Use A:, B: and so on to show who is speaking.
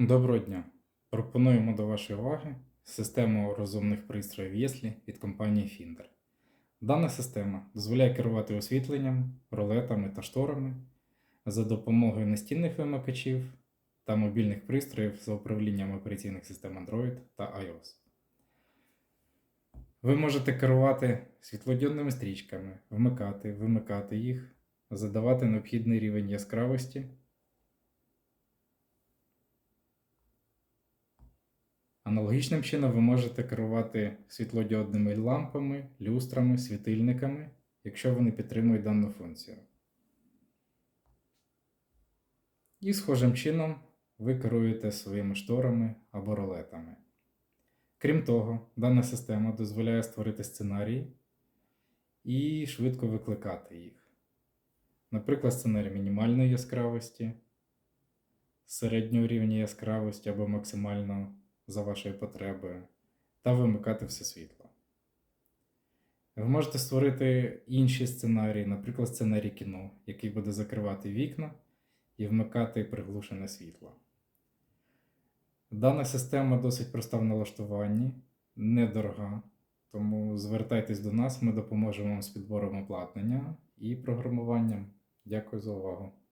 A: Доброго дня! Пропонуємо до вашої уваги систему розумних пристроїв Єслі від компанії Finder. Дана система дозволяє керувати освітленням, ролетами та шторами за допомогою настінних вимикачів та мобільних пристроїв за управлінням операційних систем Android та iOS. Ви можете керувати світлодіодними стрічками, вмикати, вимикати їх, задавати необхідний рівень яскравості. Аналогічним чином ви можете керувати світлодіодними лампами, люстрами, світильниками, якщо вони підтримують дану функцію. І схожим чином ви керуєте своїми шторами або ролетами. Крім того, дана система дозволяє створити сценарії і швидко викликати їх. Наприклад, сценарій мінімальної яскравості, середнього рівня яскравості або максимального за вашою потребою, та вимикати все світло. Ви можете створити інші сценарії, наприклад, сценарій кіно, який буде закривати вікна і вмикати приглушене світло. Дана система досить проста в налаштуванні, недорога, тому звертайтесь до нас, ми допоможемо вам з підбором обладнання і програмуванням. Дякую за увагу!